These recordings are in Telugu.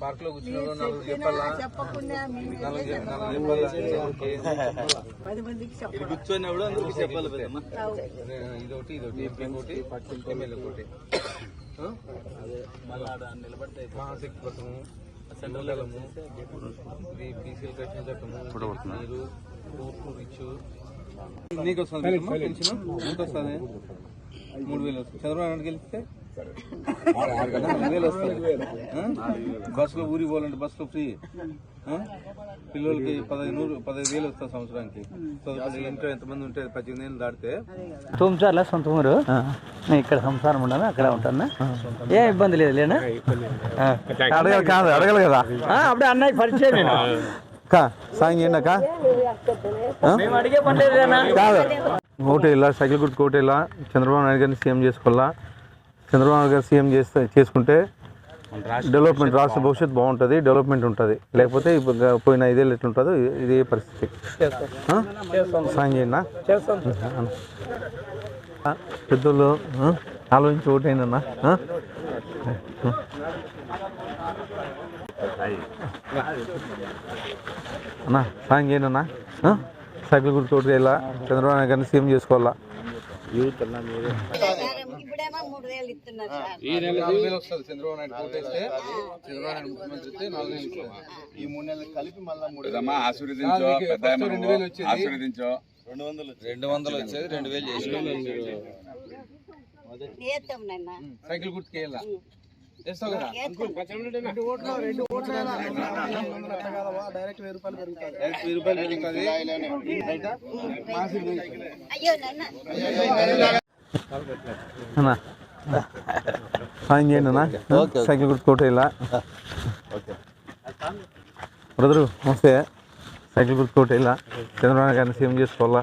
పార్క్లో కూర్చున్నారు నలుగురు చెప్పాలా? అందరికి పెద్దమ్మ. ఇదొకటి ఇదొకటి ఎంపీ ఒకటి ఎమ్మెల్యే ఒకటి ఆ? మానసిక పథకము సండలము ఇది బీసీలు కట్టిన చట్టము నీరు ఊరు రిచ్చు నీకు వస్తుంది పెన్షన్? ఎంత వస్తుంది మూడు వేలు వస్తుంది చంద్రబాబు నాయుడు గెలిస్తే బస్సులో ఊరికి పోవాలంటే బస్సులో ఫ్రీ? పిల్లలకి పదహైదు నూరు పదహైదు వేలు వస్తుంది సంవత్సరానికి. ఇంట్లో ఎంతమంది ఉంటే పద్దెనిమిది ఏళ్ళు దాటితే. తుమ్చార్ల సొంత ఊరు? నేను ఇక్కడ సంసారం ఉండను? అక్కడ ఉంటాను? ఏ ఇబ్బంది లేదు లేనా? అడగాలి కాదు అడగాలి కదా. అప్పుడే అన్నయ్య పరిచయం సాయం చేయండి అక్క? కాదు. ఓటేలా సైకిల్ గుర్తు ఓటేలా చంద్రబాబు నాయుడు గారిని సీఎం చేసుకోవాలా? చంద్రబాబు నాయుడు గారు సీఎం చేస్తే చేసుకుంటే డెవలప్మెంట్ రాష్ట్ర భవిష్యత్తు బాగుంటుంది డెవలప్మెంట్ ఉంటుంది. లేకపోతే ఇప్పుడు పోయిన ఐదేళ్ళు ఎట్లుంటుందో ఇది- ఇదే పరిస్థితి? సాయం చేయండి పెద్దోళ్ళు ఆ? ఆలోచించి ఓటేయండి అన్న. అన్నా సాయం చేయండి అన్న? సైకిల్ గుర్తు ఓటేలా చంద్రబాబు నాయుడు గారిని సీఎం చేసుకోవాలా ఇప్పుడేమో మూడు వేలు ఇస్తున్నారు సార్ ఈ నెల వస్తుంది చంద్రబాబు నాయుడు కోటేస్తే చంద్రబాబు నాయుడు ముఖ్యమంత్రి అయితే నాలుగు వేలు ఇస్తుంది. ఈ మూడు నెలలు కలిపి మళ్ళీ మూడు ఆశీర్వదించో రెండు వేలు వచ్చేది. ఆశీర్వదించో. రెండు వందలు వచ్చేది. రెండు వేలు చేసి వేస్తాం సైకిల్ గుర్తుకి వెళ్ళా వేస్తావు కదా? డైరెక్ట్ వెయ్యి రూపాయలు పెరుగుతాయి. డైరెక్ట్ వెయ్యి రూపాయలు పెరుగుతుంది. రైటా? అయ్యో నాన్న అన్నా. సాయం చేయండి అన్న సైకిల్ గుర్తు కోటేలా బ్రదరు నమస్తే సైకిల్ గుర్తు కోటేలా చంద్రబాబు గారిని సీఎం చేసుకోవాలా?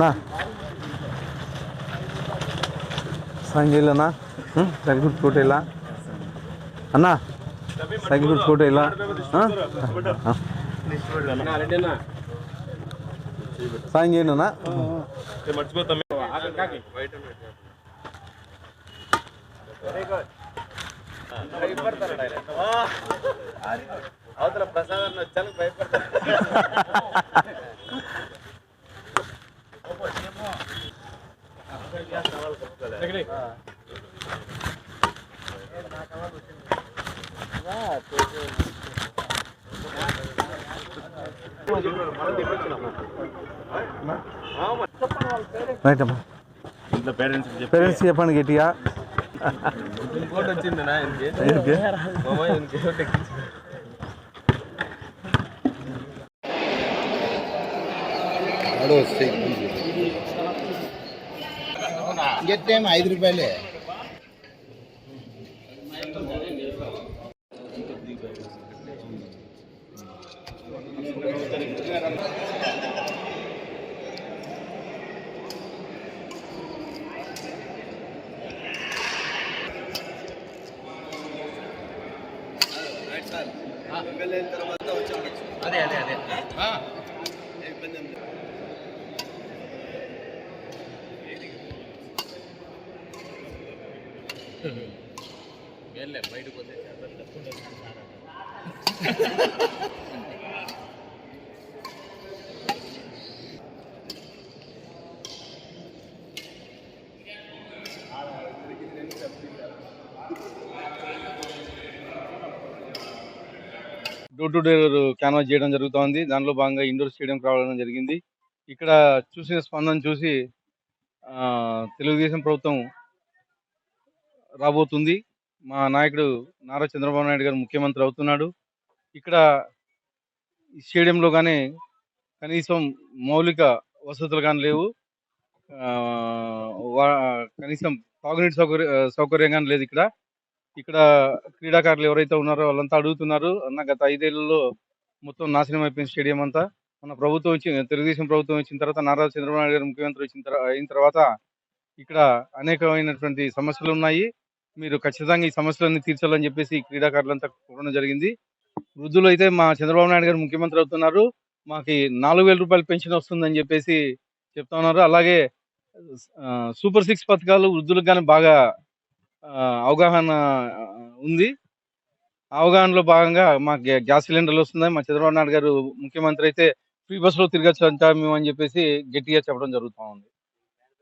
నా సాయం చేయాలన్నా సైకిల్ గుర్తు కోటేలా అన్నా సైకిల్ గుర్తు ఇలా సాయం చేయండి అన్నా అవతల ప్రసాదం వచ్చాను భయపడతాను రైట్ అమ్మా పేరెంట్స్ చెప్పండి గట్టిగా ఇంకోటి వచ్చింది నా ఇంకే ఎందుకు? మామ ఇంకోటి ఎక్కించి గెట్టేమో ఐదు రూపాయలే తర్వాత వచ్చాము అదే అదే అదే ఇబ్బంది వెళ్ళే బయటకు పోతే డోర్ టు డోర్ క్యాన్వాస్ చేయడం జరుగుతోంది. దానిలో భాగంగా ఇండోర్ స్టేడియం రావడం జరిగింది. ఇక్కడ చూసిన స్పందన చూసి తెలుగుదేశం ప్రభుత్వం రాబోతుంది. మా నాయకుడు నారా చంద్రబాబు నాయుడు గారు ముఖ్యమంత్రి అవుతున్నాడు. ఇక్కడ ఈ స్టేడియంలో కానీ కనీసం మౌలిక వసతులు కానీ లేవు. వా- కనీసం తాగునీటి సౌకర్య సౌకర్యం కానీ లేదు ఇక్కడ. ఇక్కడ క్రీడాకారులు ఎవరైతే ఉన్నారో వాళ్ళంతా అడుగుతున్నారు. అన్న గత ఐదేళ్ళలో మొత్తం నాశనం అయిపోయిన స్టేడియం అంతా. మన ప్రభుత్వం వచ్చి తెలుగుదేశం ప్రభుత్వం వచ్చిన తర్వాత నారా చంద్రబాబు నాయుడు గారు ముఖ్యమంత్రి వచ్చిన అయిన తర్వాత ఇక్కడ అనేకమైనటువంటి సమస్యలు ఉన్నాయి. మీరు ఖచ్చితంగా ఈ సమస్యలన్నీ తీర్చాలని చెప్పేసి క్రీడాకారులంతా కోరడం జరిగింది. వృద్ధులు అయితే మా చంద్రబాబు నాయుడు గారు ముఖ్యమంత్రి అవుతున్నారు. మాకు నాలుగు వేల రూపాయలు పెన్షన్ వస్తుందని చెప్పేసి చెప్తా ఉన్నారు. అలాగే సూపర్ సిక్స్ పథకాలు వృద్ధులకు కానీ బాగా అవగాహన ఉంది. అవగాహనలో భాగంగా మాకు గ్యాస్ సిలిండర్లు వస్తున్నాయి. మా చంద్రబాబు నాయుడు గారు ముఖ్యమంత్రి అయితే ఫ్రీ బస్సులో తిరగచ్చు అంటాము మేము అని చెప్పేసి గట్టిగా చెప్పడం జరుగుతూ ఉంది.